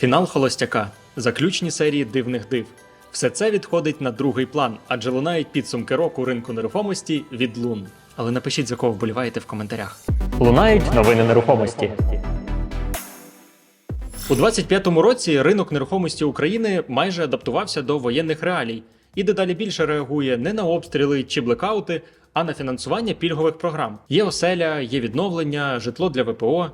Фінал холостяка, заключні серії дивних див. Все це відходить на другий план, адже лунають підсумки року ринку нерухомості від лун. Але напишіть, за кого вболіваєте в коментарях. Лунають новини нерухомості. У 25-му році ринок нерухомості України майже адаптувався до воєнних реалій і дедалі більше реагує не на обстріли чи блекаути, а на фінансування пільгових програм. Є оселя, є відновлення, житло для ВПО.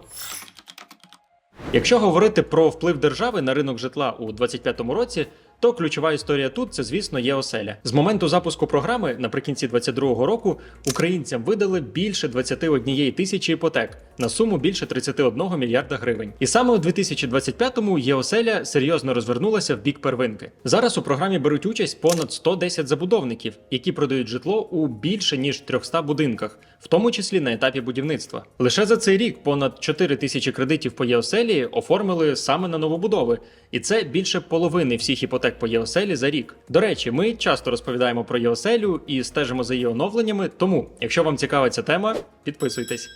Якщо говорити про вплив держави на ринок житла у 25-му році, то ключова історія тут це, звісно, є оселя. З моменту запуску програми наприкінці 22-го року українцям видали більше 21 тисячі іпотек на суму більше 31 мільярда гривень. І саме у 2025-му ЄОселя серйозно розвернулася в бік первинки. Зараз у програмі беруть участь понад 110 забудовників, які продають житло у більше ніж 300 будинках, в тому числі на етапі будівництва. Лише за цей рік понад 4 тисячі кредитів по ЄОселі оформили саме на новобудови, і це більше половини всіх іпотек по ЄОселі за рік. До речі, ми часто розповідаємо про ЄОселю і стежимо за її оновленнями. Тому, якщо вам цікава ця тема, підписуйтесь.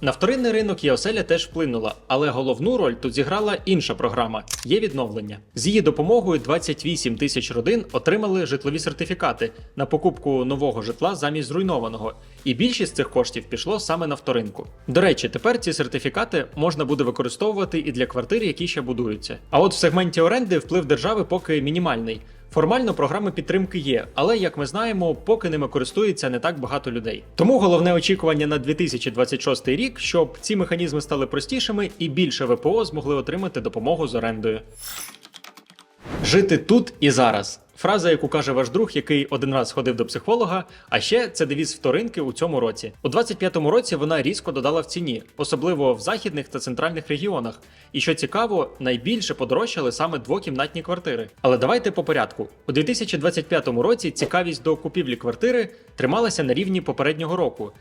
На вторинний ринок ЄОселя теж вплинула, але головну роль тут зіграла інша програма є відновлення. З її допомогою 28 тисяч родин отримали житлові сертифікати на покупку нового житла замість зруйнованого, і більшість цих коштів пішло саме на вторинку. До речі, тепер ці сертифікати можна буде використовувати і для квартир, які ще будуються. А от в сегменті оренди вплив держави поки мінімальний. Формально програми підтримки є, але як ми знаємо, поки ними користується не так багато людей. Тому головне очікування на 2026 рік, щоб ці механізми стали простішими і більше ВПО змогли отримати допомогу з орендою. Жити тут і зараз. Фраза, яку каже ваш друг, який один раз ходив до психолога. А ще це девіз вторинки у цьому році. У 25-му році вона різко додала в ціні, особливо в західних та центральних регіонах. І що цікаво, найбільше подорожчали саме двокімнатні квартири. Але давайте по порядку. У 2025 році цікавість до купівлі квартири трималася на рівні попереднього року.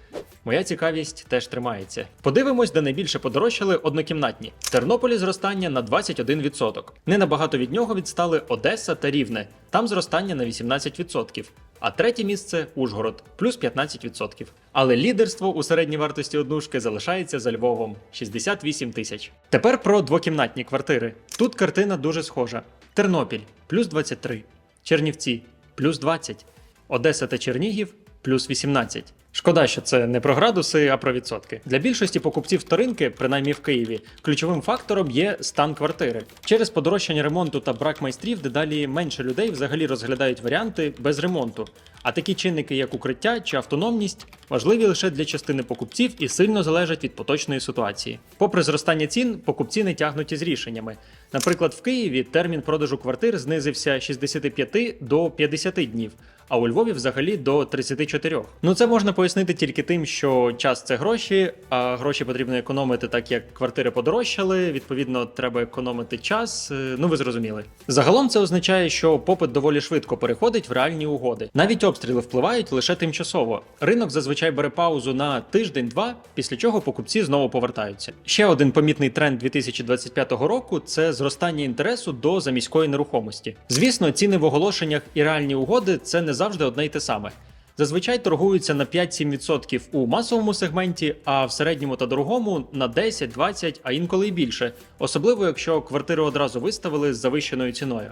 Моя цікавість теж тримається. Подивимось, де найбільше подорожчали однокімнатні. В Тернополі зростання на 21%. Не набагато від нього відстали Одеса та Рівне. Там зростання на 18%. А третє місце Ужгород плюс 15%. Але лідерство у середній вартості однушки залишається за Львовом 68 тисяч. Тепер про двокімнатні квартири. Тут картина дуже схожа: Тернопіль плюс 23, Чернівці плюс 20, Одеса та Чернігів плюс 18. Шкода, що це не про градуси, а про відсотки. Для більшості покупців вторинки, принаймні в Києві, ключовим фактором є стан квартири. Через подорожчання ремонту та брак майстрів дедалі менше людей взагалі розглядають варіанти без ремонту. А такі чинники, як укриття чи автономність, важливі лише для частини покупців і сильно залежать від поточної ситуації. Попри зростання цін, покупці не тягнуть із рішеннями. Наприклад, в Києві термін продажу квартир знизився з 65 до 50 днів, а у Львові взагалі до 34. Ну це можна пояснити тільки тим, що час це гроші, а гроші потрібно економити, так як квартири подорожчали. Відповідно, треба економити час. Е, Ну ви зрозуміли. Загалом це означає, що попит доволі швидко переходить в реальні угоди. Навіть обстріли впливають лише тимчасово. Ринок зазвичай бере паузу на тиждень-два, після чого покупці знову повертаються. Ще один помітний тренд 2025 року це зростання інтересу до заміської нерухомості. Звісно, ціни в оголошеннях і реальні угоди це не завжди одне й те саме. Зазвичай торгуються на 5-7% у масовому сегменті, а в середньому та дорогому на 10-20, а інколи й більше, особливо якщо квартири одразу виставили з завищеною ціною.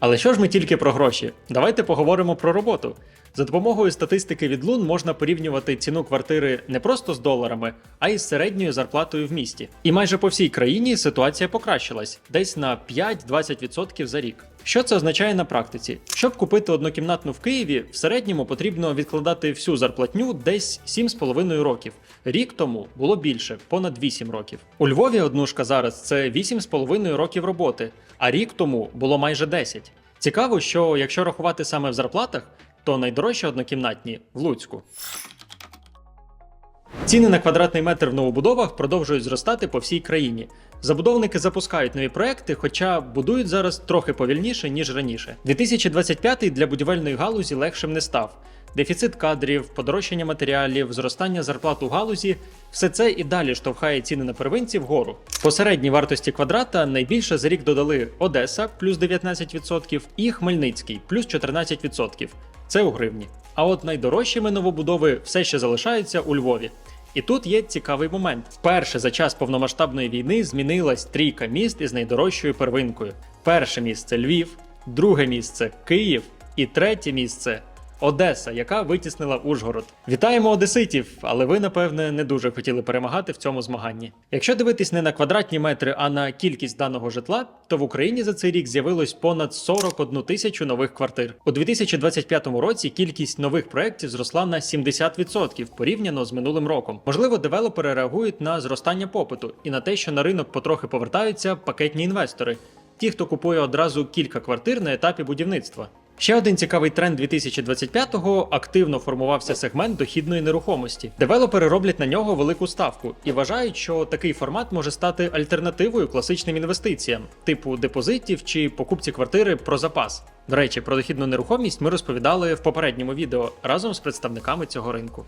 Але що ж ми тільки про гроші? Давайте поговоримо про роботу. За допомогою статистики від Лун можна порівнювати ціну квартири не просто з доларами, а й з середньою зарплатою в місті. І майже по всій країні ситуація покращилась десь на 5-20% за рік. Що це означає на практиці? Щоб купити однокімнатну в Києві, в середньому потрібно відкладати всю зарплатню десь 7,5 років. Рік тому було більше, понад 8 років. У Львові однушка зараз це 8,5 років роботи, а рік тому було майже 10. Цікаво, що якщо рахувати саме в зарплатах, то найдорожчі однокімнатні в Луцьку. Ціни на квадратний метр в новобудовах продовжують зростати по всій країні. Забудовники запускають нові проекти, хоча будують зараз трохи повільніше ніж раніше. 2025 для будівельної галузі легшим не став. Дефіцит кадрів, подорожчання матеріалів, зростання зарплат у галузі все це і далі штовхає ціни на первинці вгору. По середній вартості квадрата найбільше за рік додали Одеса плюс 19% і Хмельницький плюс 14%. Це у гривні. А от найдорожчими новобудови все ще залишаються у Львові. І тут є цікавий момент. Вперше за час повномасштабної війни змінилась трійка міст із найдорожчою первинкою. Перше місце Львів, друге місце Київ і третє місце Одеса, яка витіснила Ужгород. Вітаємо одеситів, але ви, напевне, не дуже хотіли перемагати в цьому змаганні. Якщо дивитись не на квадратні метри, а на кількість даного житла, то в Україні за цей рік з'явилось понад 41 тисячу нових квартир. У 2025 році кількість нових проєктів зросла на 70% порівняно з минулим роком. Можливо, девелопери реагують на зростання попиту і на те, що на ринок потрохи повертаються пакетні інвестори, ті, хто купує одразу кілька квартир на етапі будівництва. Ще один цікавий тренд 2025-го – активно формувався сегмент дохідної нерухомості. Девелопери роблять на нього велику ставку і вважають, що такий формат може стати альтернативою класичним інвестиціям, типу депозитів чи покупці квартири про запас. До речі, про дохідну нерухомість ми розповідали в попередньому відео разом з представниками цього ринку.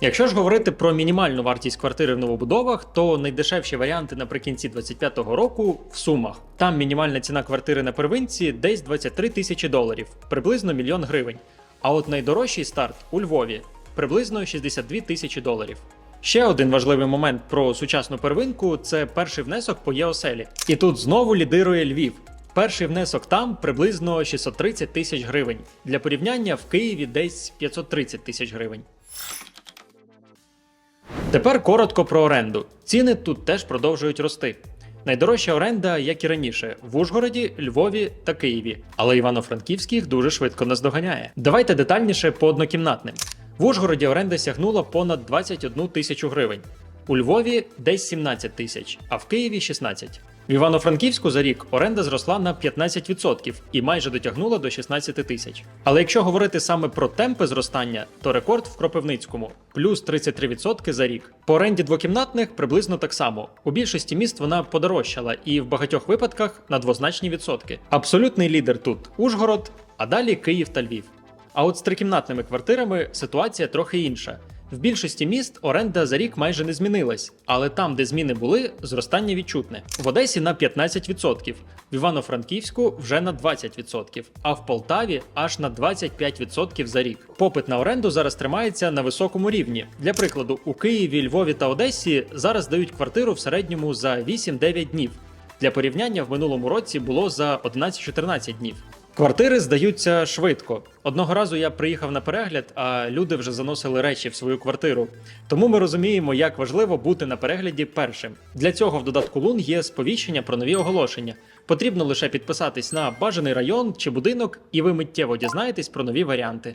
Якщо ж говорити про мінімальну вартість квартири в новобудовах, то найдешевші варіанти наприкінці 2025 року в сумах. Там мінімальна ціна квартири на первинці десь 23 тисячі доларів, приблизно мільйон гривень. А от найдорожчий старт у Львові приблизно 62 тисячі доларів. Ще один важливий момент про сучасну первинку це перший внесок по ЄОСЕЛі. І тут знову лідирує Львів. Перший внесок там приблизно 630 тисяч гривень. Для порівняння в Києві десь 530 тисяч гривень. Тепер коротко про оренду. Ціни тут теж продовжують рости. Найдорожча оренда, як і раніше, в Ужгороді, Львові та Києві, але Івано-Франківських дуже швидко наздоганяє. Давайте детальніше по однокімнатним. В Ужгороді оренда сягнула понад 21 тисячу гривень, у Львові десь 17 тисяч, а в Києві 16. В Івано-Франківську за рік оренда зросла на 15% і майже дотягнула до 16 тисяч. Але якщо говорити саме про темпи зростання, то рекорд в Кропивницькому плюс 33% за рік. По оренді двокімнатних приблизно так само. У більшості міст вона подорожчала і в багатьох випадках на двозначні відсотки. Абсолютний лідер тут Ужгород, а далі Київ та Львів. А от з трикімнатними квартирами ситуація трохи інша. В більшості міст оренда за рік майже не змінилась, але там, де зміни були, зростання відчутне. В Одесі на 15%, в Івано-Франківську вже на 20%, а в Полтаві аж на 25% за рік. Попит на оренду зараз тримається на високому рівні. Для прикладу, у Києві, Львові та Одесі зараз дають квартиру в середньому за 8-9 днів. Для порівняння в минулому році було за 11-14 днів. Квартири здаються швидко. Одного разу я приїхав на перегляд, а люди вже заносили речі в свою квартиру. Тому ми розуміємо, як важливо бути на перегляді першим. Для цього в додатку Лун є сповіщення про нові оголошення. Потрібно лише підписатись на бажаний район чи будинок, і ви миттєво дізнаєтесь про нові варіанти.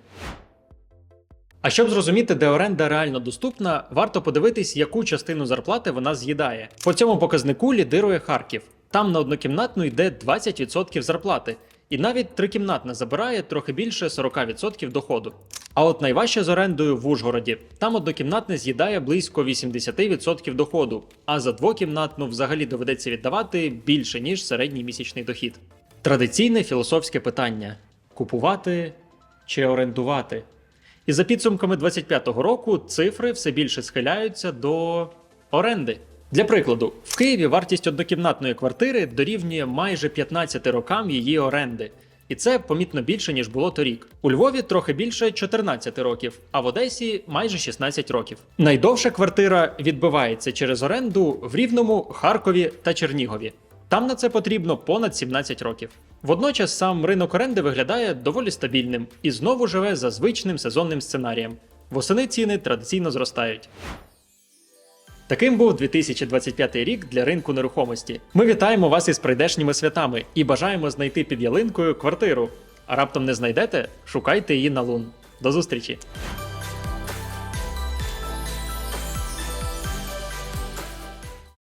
А щоб зрозуміти, де оренда реально доступна, варто подивитись, яку частину зарплати вона з'їдає. По цьому показнику лідирує Харків. Там на однокімнатну йде 20% зарплати, і навіть трикімнатна забирає трохи більше 40% доходу. А от найважче з орендою в Ужгороді. Там однокімнатне з'їдає близько 80% доходу, а за двокімнатну взагалі доведеться віддавати більше, ніж середній місячний дохід. Традиційне філософське питання: купувати чи орендувати? І за підсумками 25-го року цифри все більше схиляються до оренди. Для прикладу, в Києві вартість однокімнатної квартири дорівнює майже 15 рокам її оренди. І це помітно більше, ніж було торік. У Львові трохи більше 14 років, а в Одесі майже 16 років. Найдовша квартира відбивається через оренду в Рівному, Харкові та Чернігові. Там на це потрібно понад 17 років. Водночас сам ринок оренди виглядає доволі стабільним і знову живе за звичним сезонним сценарієм. Восени ціни традиційно зростають. Таким був 2025 рік для ринку нерухомості. Ми вітаємо вас із прийдешніми святами і бажаємо знайти під ялинкою квартиру. А раптом не знайдете? Шукайте її на лун. До зустрічі!